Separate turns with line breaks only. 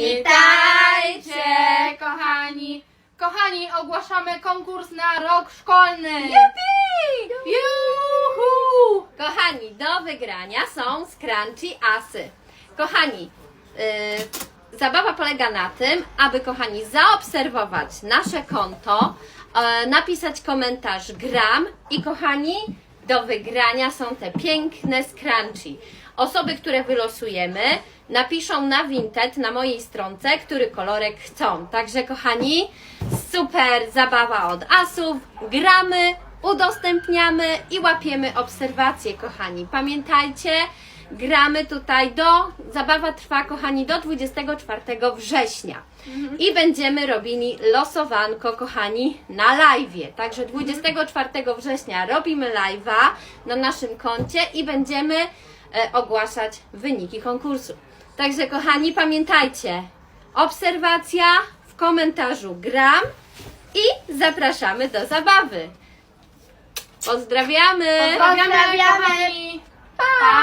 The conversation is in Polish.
Witajcie, kochani! Kochani, ogłaszamy konkurs na rok szkolny! Juhu!
Kochani, do wygrania są Scrunchy Asy. Kochani, yy, zabawa polega na tym, aby kochani zaobserwować nasze konto, e, napisać komentarz gram i kochani, do wygrania są te piękne Scrunchy. Osoby, które wylosujemy, napiszą na Vinted na mojej stronce, który kolorek chcą. Także kochani, super zabawa od asów, gramy, udostępniamy i łapiemy obserwacje, kochani. Pamiętajcie, gramy tutaj do, zabawa trwa, kochani, do 24 września. I będziemy robili losowanko, kochani, na live. Także 24 września robimy live'a na naszym koncie i będziemy e, ogłaszać wyniki konkursu. Także, kochani, pamiętajcie, obserwacja w komentarzu gram i zapraszamy do zabawy. Pozdrawiamy!
Pozdrawiamy, kochani! Pa!